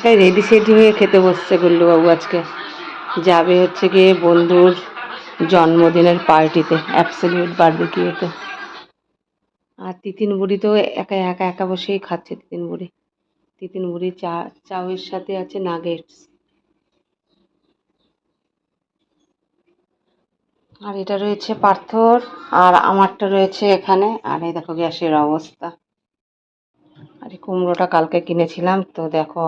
তাই রেডি সেডি হয়ে খেতে বসছে গুল্লুবাবু আজকে। যাবে হচ্ছে গিয়ে বন্ধুর জন্মদিনের পার্টিতে অ্যাবসলিউট বার্বিকিউতে আর তিতিন বুড়ি তো একা একা একা বসেই খাচ্ছে তিতিন বুড়ি। তিতিন বুড়ি চা, চাউয়ের সাথে আছে নাগেটস আর এটা রয়েছে পার্থর, আর আমারটা রয়েছে এখানে। আর এই দেখো গ্যাসের অবস্থা। আর এই কুমড়োটা কালকে কিনেছিলাম, তো দেখো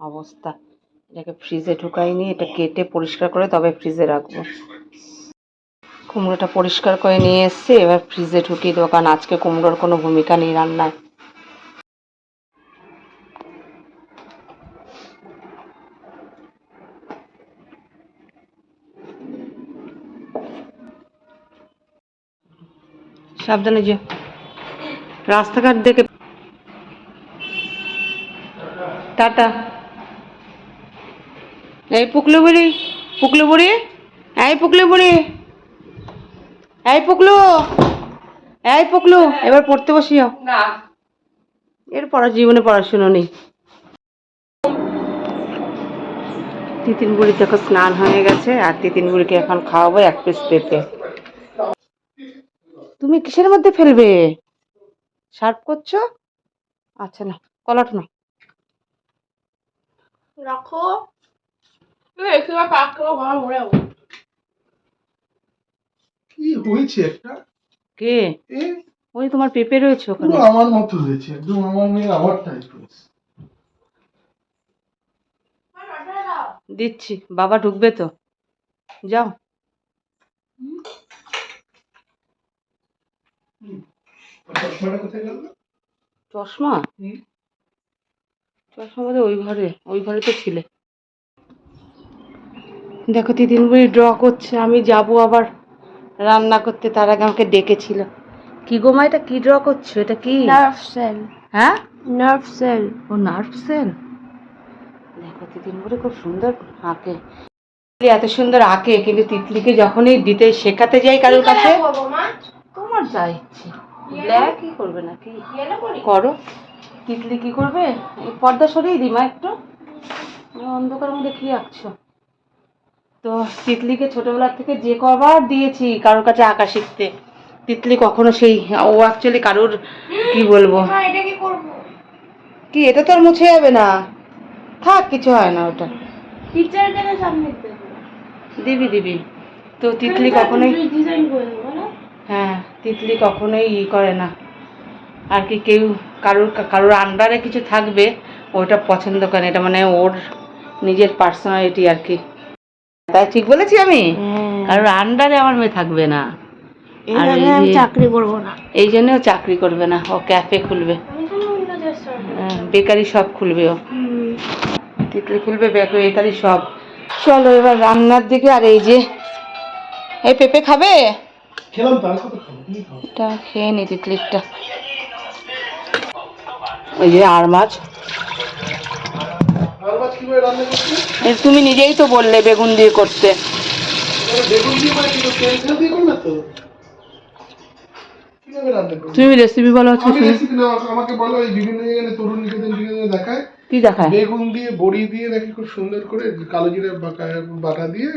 অবস্থা। এটাকে ফ্রিজে ঢুকাইনি, এটা কেটে পরিষ্কার করে তবে ফ্রিজে রাখব। কুমড়োটা পরিষ্কার করে নিয়ে এসছি, এবার ফ্রিজে ঢুকিয়ে দেবো, কারণ আজকে কুমড়োর কোনো ভূমিকা নেই রান্নায়। সাবধানে যে রাস্তাঘাট দেখে টাটা। এই পুকলু বুড়ি পুকলু বুড়ি এই পুকলু বুড়ি এই পুকলু এই পুকলু এবার পড়তে বসিও না। এর পড়া জীবনে পড়াশুনো নেই। তিতিন বুড়ি দেখো স্নান হয়ে গেছে আর তিতিন বুড়িকে এখন খাওয়াবো এক পিস পেঁপে। তুমি কিসের মধ্যে ফেলবে? সার্ভ করছ? আচ্ছা না কলাট না রাখো এখানে পাক করে ঘর মরে যাব। কি হয়েছে একটা? কে? এ? ওই তোমার পেঁপে রয়েছে ওখানে। পুরো আমার মতো হয়েছে একদম আমার মেয়ে আমার টাইপ হয়েছে। দিচ্ছি বাবা ঢুকবে তো। যাও। চশমাটা চশমা? চশমা ওই ঘরে ওই ঘরে তো ছিলে। দেখো তিন বুড়ি ড্র করছে আমি যাব আবার রান্না করতে তার আগে আমাকে ডেকেছিল। কি গো মা এটা কি ড্র করছ? এটা কি? নার্ভ সেল হ্যাঁ? নার্ভ সেল ও নার্ভ সেল দেখো তিতিন বুড়ি খুব সুন্দর আঁকে। এত সুন্দর আঁকে কিন্তু তিতলিকে যখনই দিতে শেখাতে যাই কারোর কাছে তোমার যা ইচ্ছে। করবে নাকি? করো। তিতলি কি করবে? পর্দা সরিয়ে দিই মা একটু। অন্ধকার মধ্যে কি আঁকছো? তো তিতলিকে ছোটবেলা থেকে যে কবার দিয়েছি কারোর কাছে আঁকা শিখতে তিতলি কখনো সেই ও অ্যাকচুয়ালি কারোর কি বলব? কি এটা তো আর মুছে যাবে না। থাক কিছু হয় না ওটা। দেবো দিবি। তো তিতলি কখনোই হ্যাঁ তিতলি কখনোই ই করে না। আর কি কেউ কারোর কারোর আন্ডারে কিছু থাকবে ওটা পছন্দ করে এটা মানে ওর নিজের পার্সোনালিটি আর কি। তাই ঠিক বলেছি আমি? কারোর আন্ডারে আমার মেয়ে থাকবে না। আর চাকরি করব না। এই জন্যও চাকরি করবে না। ও ক্যাফে খুলবে। হ্যাঁ, বেকারি শপ খুলবে ও। তিতলি খুলবে বেকারি শপ চলো এবার রান্নার দিকে আর এই যে এই পেঁপে খাবে? এটা খেয়ে নি তিতলিরটা। ওই যে আর মাছ তুমি নিজেই তো বললে বেগুন দিয়ে করতে। বেগুন দিয়ে মানে তুমি রেসিপি বলো না আমাকে বলো এই বিভিন্ন জায়গায় তরুণ নিকেতন দেখায়। কি দেখায়? বেগুন দিয়ে বড়ি দিয়ে নাকি খুব সুন্দর করে কালো জিরে বাটা- বাটা দিয়ে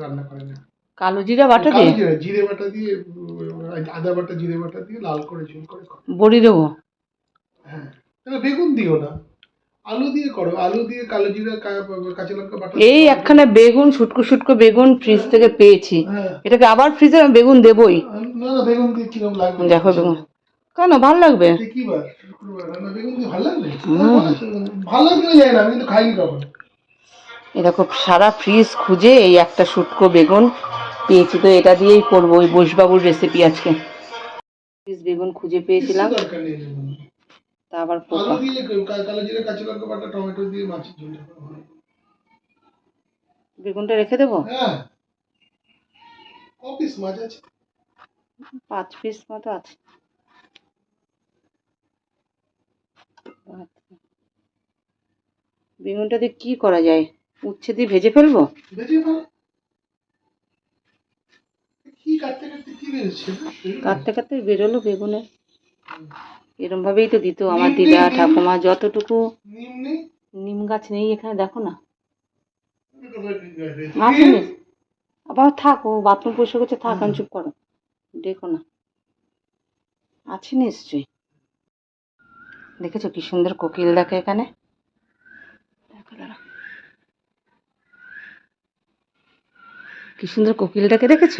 রান্না করে না। কালো জিরা বাটা দিয়ে? জিরে বাটা দিয়ে আদা বাটা জিরে বাটা দিয়ে লাল করে ঝোল করে করে। বড়ি দেবো? হ্যাঁ। তাহলে বেগুন দিও না। আলু দিয়ে করো আলু দিয়ে কালো জিরা কাঁচা লঙ্কা বাটা এই একখানে বেগুন শুটকো শুটকো বেগুন ফ্রিজ থেকে পেয়েছি। হ্যাঁ। এটাকে আবার ফ্রিজে বেগুন দেবই। না না বেগুন দিয়ে কীরকম লাগবে? দেখো বেগুন। কেন ভালো লাগবে? আজকে কি বার শুক্রবার। না বেগুন দিয়ে ভালো লাগবে? ভালো লাগবে না কিন্তু খাইনি কখন। এরকম সারা ফ্রিজ খুঁজে এই একটা শুটকো বেগুন পেয়েছি। তো এটা দিয়েই করব ওই বসবাবুর রেসিপি আজকে। ফ্রিজ বেগুন খুঁজে পেয়েছিলাম কিছু দরকার নেই বেগুন। তা আবার আলু পোকা দিয়ে কা- কালো জিরা কাঁচা লঙ্কা বাটা টমেটো দিয়ে মাছের ঝোল। বেগুনটা রেখে দেবো? হ্যাঁ। অফিস মাছ আছে? পাঁচ পিস মতো আছে। বেগুনটা দিয়ে কি করা যায়? উচ্ছে দিয়ে ভেজে ফেলব? বেঁচে ভালো কি কাটতে কাটতে কি বেরোচ্ছে? কাটতে কাটতে বেরোলো বেগুনের এরম ভাবেই তো দিত আমার দিদা ঠাকুমা যতটুকু নিম গাছ নেই এখানে দেখো না। কোথায় নিম গাছ রয়েছে? আছে নি? আবার থাকো বাথরুম পরিষ্কার করছে থাক আমি চুপ করো। দেখো না। আছে নিশ্চয়ই। দেখেছ কি সুন্দর কোকিল দেখে এখানে? দেখো। কি সুন্দর কোকিলটাকে দেখেছ?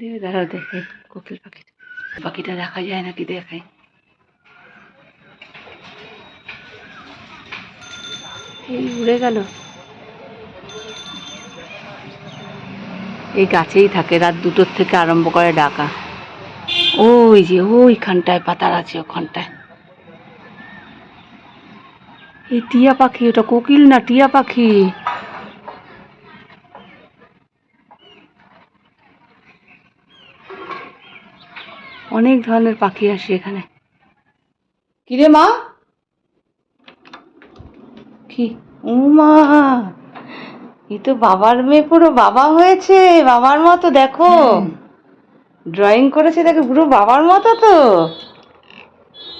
দেখে দাঁড়াও দেখে কোকিল পাখিটা। পাখিটা দেখা যায় নাকি দেখাই? এই উড়ে গেল। এই গাছেই থাকে, রাত দুটোর থেকে আরম্ভ করে ডাকা। ওই যে ওইখানটায় পাতার আছে, ওখানটায়। এই টিয়া পাখি, ওটা কোকিল না টিয়া পাখি? অনেক ধরনের পাখি আসে এখানে। কিরে মা? কি? উমা এ তো বাবার মেয়ে পুরো বাবা হয়েছে বাবার মতো দেখো। ড্রয়িং করেছে দেখো পুরো বাবার মতো তো।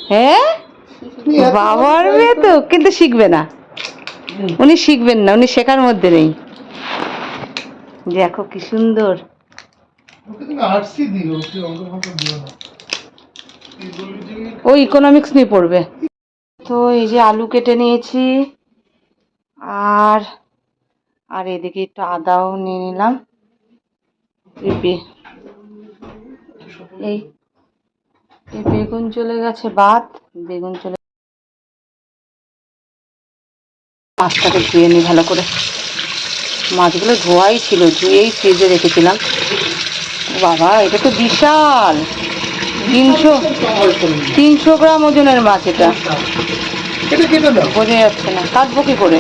হ্যাঁ? বাবার মেয়ে তো কিন্তু শিখবে না। উনি শিখবেন না উনি শেখার মধ্যে নেই। দেখো কি সুন্দর। ও ইকোনমিক্স নিয়ে পড়বে। তো এই যে আলু কেটে নিয়েছি, আর আর এদিকে একটু আদাও নিয়ে নিলাম। এই বেগুন চলে গেছে বাদ, বেগুন চলে মাছটাকে ধুয়ে নিই ভালো করে। মাছগুলো ধোয়াই ছিল, ধুয়েই ফ্রিজে রেখেছিলাম। বাবা এটা তো বিশাল। তিনশো তিনশো গ্রাম ওজনের মাছ এটা। বোঝা যাচ্ছে না। কাটবো কি করে?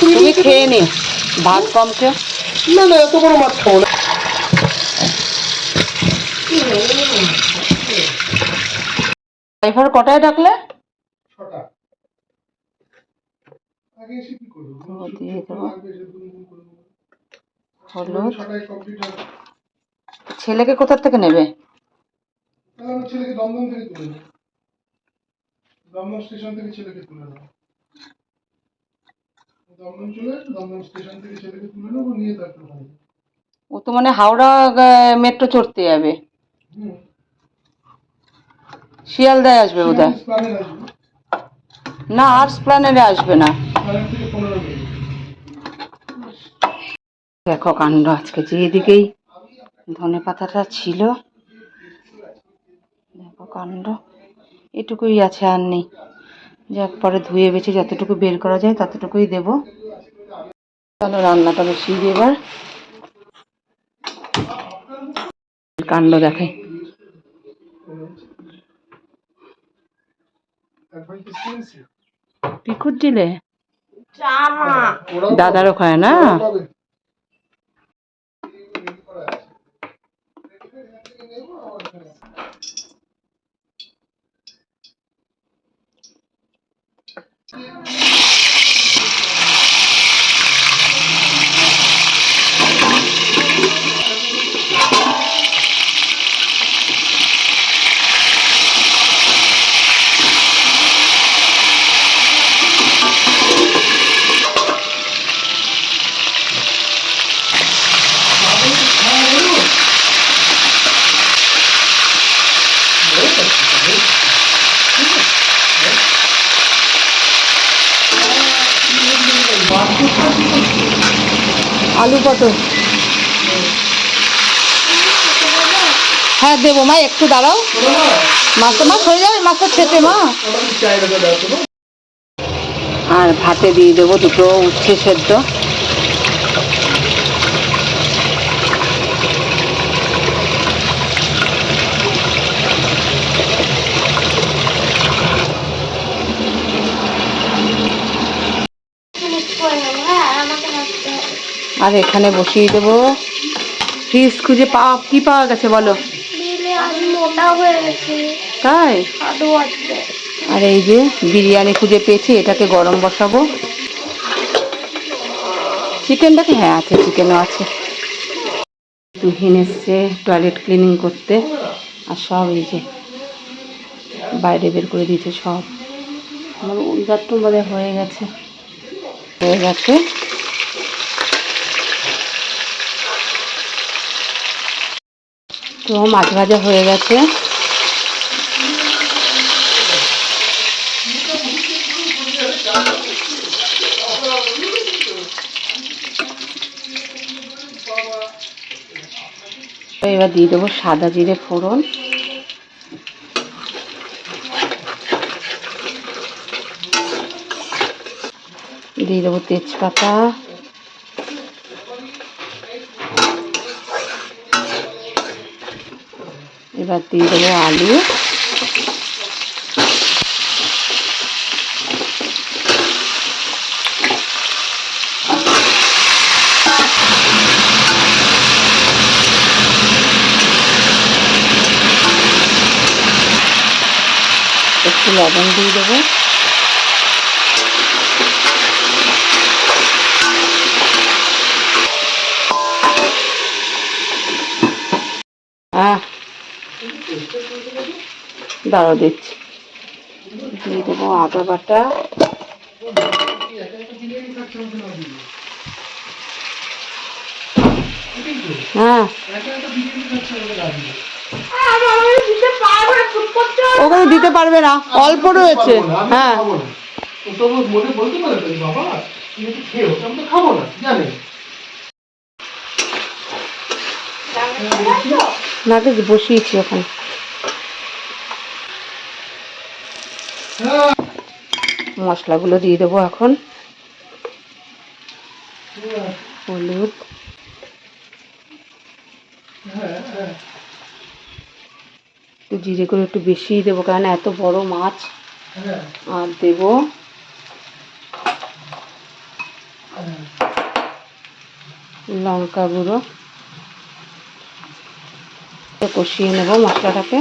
তুমি খেয়ে নি ভাত কম খেয়ে না না এত বড় মাছ খাব না। ড্রাইভার কটায় ডাকলে। হলুদ। ছেলেকে কোথার থেকে নেবে? ছেলেকে দমদম থেকে তুলে নেব। দমদম স্টেশন থেকে ছেলেকে তুলে নেব। দমদম চলে দমদম স্টেশন থেকে ছেলেকে তুলে নেব নিয়ে তারপর ও তো মানে হাওড়া মেট্রো চড়তে যাবে। শিয়ালদায় আসবে বোধহয়? না আর্টস প্ল্যানেরে আসবে না। দেখো কাণ্ড আজকে যে এদিকেই ধনে পাতাটা ছিল। দেখো কাণ্ড। এটুকুই আছে আর নেই। যাক পরে ধুয়ে বেছে যতটুকু বের করা যায় ততটুকুই দেব। চলো রান্নাটা বসিয়ে দিই এবার। কাণ্ড দেখাই। পিকুর দিলে? দাদারও খায় না? আলু পটল। হ্যাঁ দেবো মা, একটু দাঁড়াও। মাছটা মাছ হয়ে যাবে মাছটা খেতে মা। আর ভাতে দিয়ে দেবো দুটো উচ্ছে সেদ্ধ। আর এখানে বসিয়ে দেবো। ফ্রিজ খুঁজে পাওয়া কি পাওয়া গেছে বলো? হয়ে তাই? আর এই যে বিরিয়ানি খুঁজে পেয়েছি এটাকে গরম বসাবো। চিকেনটাকে হ্যাঁ আছে চিকেনও আছে। তুহিন এসছে টয়লেট ক্লিনিং করতে আর সব এই যে বাইরে বের করে দিয়েছে সব। আমার ওই বাথরুম বোধহয় হয়ে গেছে। হয়ে গেছে। তো মাছ ভাজা হয়ে গেছে। এবার দিয়ে দেবো সাদা জিরে ফোড়ন। দিয়ে দেবো তেজপাতা। এবার দিয়ে দেবো আলু একটু লবণ দিয়ে দেবো আহ দাঁড়াও দিচ্ছি। দিয়ে দেবো আদা বাটা। হ্যাঁ। ওখানে দিতে পারবে না অল্প রয়েছে। হ্যাঁ তো তোমার মনে বলতে পারে তো, বাবা তুমি একটু খেয়েও আমি তো খাব না জানে নাকে বসিয়েছি ওখানে মশলাগুলো দিয়ে দেবো এখন। হলুদ। একটু জিরে করে একটু বেশিই দেবো, কারণ এত বড় মাছ। আর দেবো লঙ্কা গুঁড়ো। কষিয়ে নেব মশলাটাকে।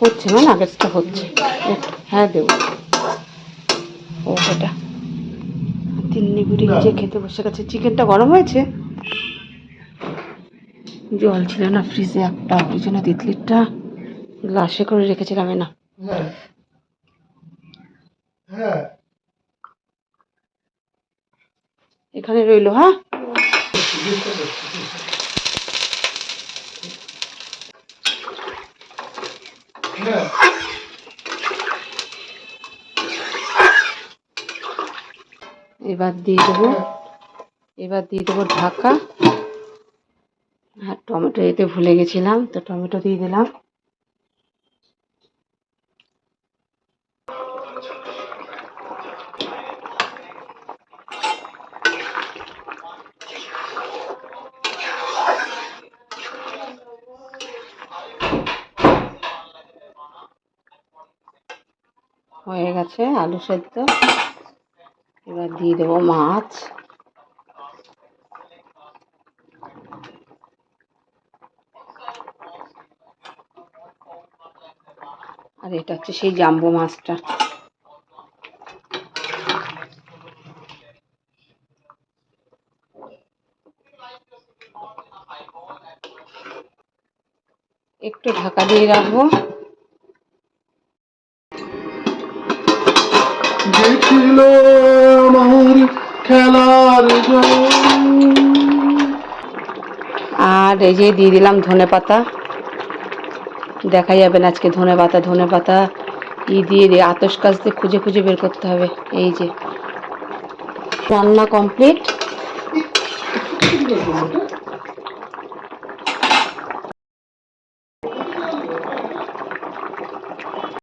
হচ্ছে না নাগেটসটা হচ্ছে। হ্যাঁ দেবো। ও ওটা তিন্নি বুড়ি যে খেতে বসে গেছে। চিকেনটা গরম হয়েছে? জল ছিল না ফ্রিজে একটা ওই জন্য তিতলিটা গ্লাসে করে রেখেছিলাম না। হ্যাঁ। হ্যাঁ। এখানে রইল হ্যাঁ? এবার দিয়ে দেবো, এবার দিয়ে দেবো ঢাকা। আর টমেটো এতে ভুলে গেছিলাম, তো টমেটো দিয়ে দিলাম। গেছে আলু সেদ্ধ। এবার দিয়ে দেবো মাছ। আর এটা হচ্ছে সেই জাম্বো মাছটা। একটু ঢাকা দিয়ে রাখব। দেখছিল আমার খেলার আর এই যে দিয়ে দিলাম ধনে পাতা। দেখা যাবে না আজকে ধনে পাতা ধনে পাতা। ই দিয়ে দিয়ে আতস কাজ দিয়ে খুঁজে খুঁজে বের করতে হবে। এই যে। রান্না কমপ্লিট